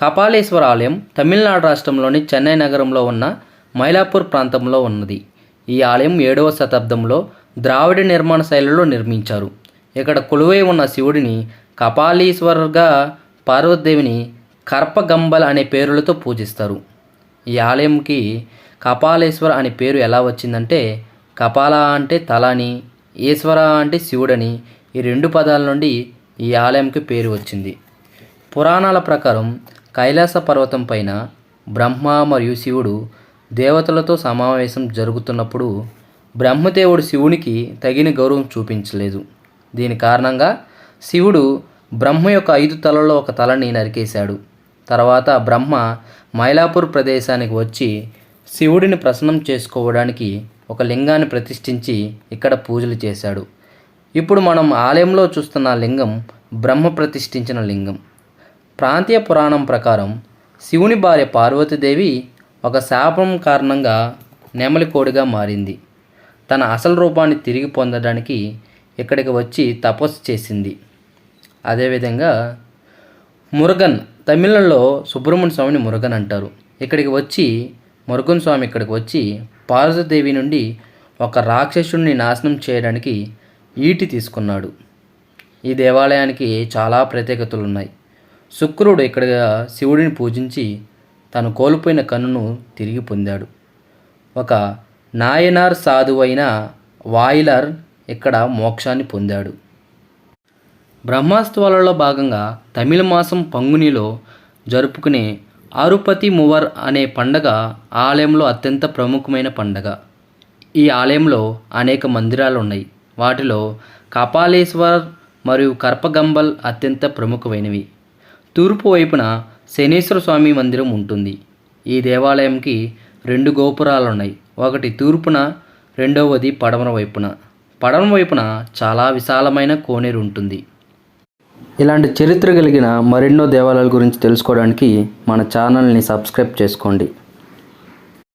కపాలేశ్వర ఆలయం తమిళనాడు రాష్ట్రంలోని చెన్నై నగరంలో ఉన్న మైలాపూర్ ప్రాంతంలో ఉన్నది. ఈ ఆలయం ఏడవ శతాబ్దంలో ద్రావిడ నిర్మాణ శైలిలో నిర్మించారు. ఇక్కడ కొలువై ఉన్న శివుడిని కపాలీశ్వరగా పార్వతీదేవిని కర్పగంబల్ అనే పేరులతో పూజిస్తారు. ఈ ఆలయంకి కపాలేశ్వర అనే పేరు ఎలా వచ్చిందంటే కపాల అంటే తల అని ఈశ్వర అంటే శివుడని ఈ రెండు పదాల నుండి ఈ ఆలయంకి పేరు వచ్చింది. పురాణాల ప్రకారం కైలాస పర్వతం పైన బ్రహ్మ మరియు శివుడు దేవతలతో సమావేశం జరుగుతున్నప్పుడు బ్రహ్మదేవుడు శివునికి తగిన గౌరవం చూపించలేదు. దీని కారణంగా శివుడు బ్రహ్మ యొక్క ఐదు తలలో ఒక తలని నరికేశాడు. తర్వాత బ్రహ్మ మైలాపూర్ ప్రదేశానికి వచ్చి శివుడిని ప్రసన్నం చేసుకోవడానికి ఒక లింగాన్ని ప్రతిష్ఠించి ఇక్కడ పూజలు చేశాడు. ఇప్పుడు మనం ఆలయంలో చూస్తున్న లింగం బ్రహ్మ ప్రతిష్ఠించిన లింగం. ప్రాంతీయ పురాణం ప్రకారం శివుని భార్య పార్వతీదేవి ఒక శాపం కారణంగా నెమలికోడిగా మారింది. తన అసలు రూపాన్ని తిరిగి పొందడానికి ఇక్కడికి వచ్చి తపస్సు చేసింది. అదేవిధంగా మురుగన్ తమిళంలో సుబ్రహ్మణ్య స్వామిని మురుగన్ అంటారు. ఇక్కడికి వచ్చి మురుగన్ స్వామి ఇక్కడికి వచ్చి పార్వతీదేవి నుండి ఒక రాక్షసుడిని నాశనం చేయడానికి ఈటి తీసుకున్నాడు. ఈ దేవాలయానికి చాలా ప్రత్యేకతలు ఉన్నాయి శుక్రుడు ఇక్కడ శివుడిని పూజించి తను కోల్పోయిన కన్నును తిరిగి పొందాడు. ఒక నాయనార్ సాధువైన వాయిలర్ ఇక్కడ మోక్షాన్ని పొందాడు. బ్రహ్మాస్తవాలలో భాగంగా తమిళ మాసం పంగునిలో జరుపుకునే ఆరుపతి మువర్ అనే పండగ ఆలయంలో అత్యంత ప్రముఖమైన పండగ. ఈ ఆలయంలో అనేక మందిరాలు ఉన్నాయి వాటిలో కపాలేశ్వర్ మరియు కర్పగంబల్ అత్యంత ప్రముఖమైనవి. తూర్పు వైపున శనీశ్వర స్వామి మందిరం ఉంటుంది. ఈ దేవాలయంకి రెండు గోపురాలు ఉన్నాయి ఒకటి తూర్పున రెండవది పడమర వైపున. పడమర వైపున చాలా విశాలమైన కోనేరు ఉంటుంది. ఇలాంటి చరిత్ర కలిగిన మరెన్నో దేవాలయాల గురించి తెలుసుకోవడానికి మన ఛానల్ని సబ్స్క్రైబ్ చేసుకోండి.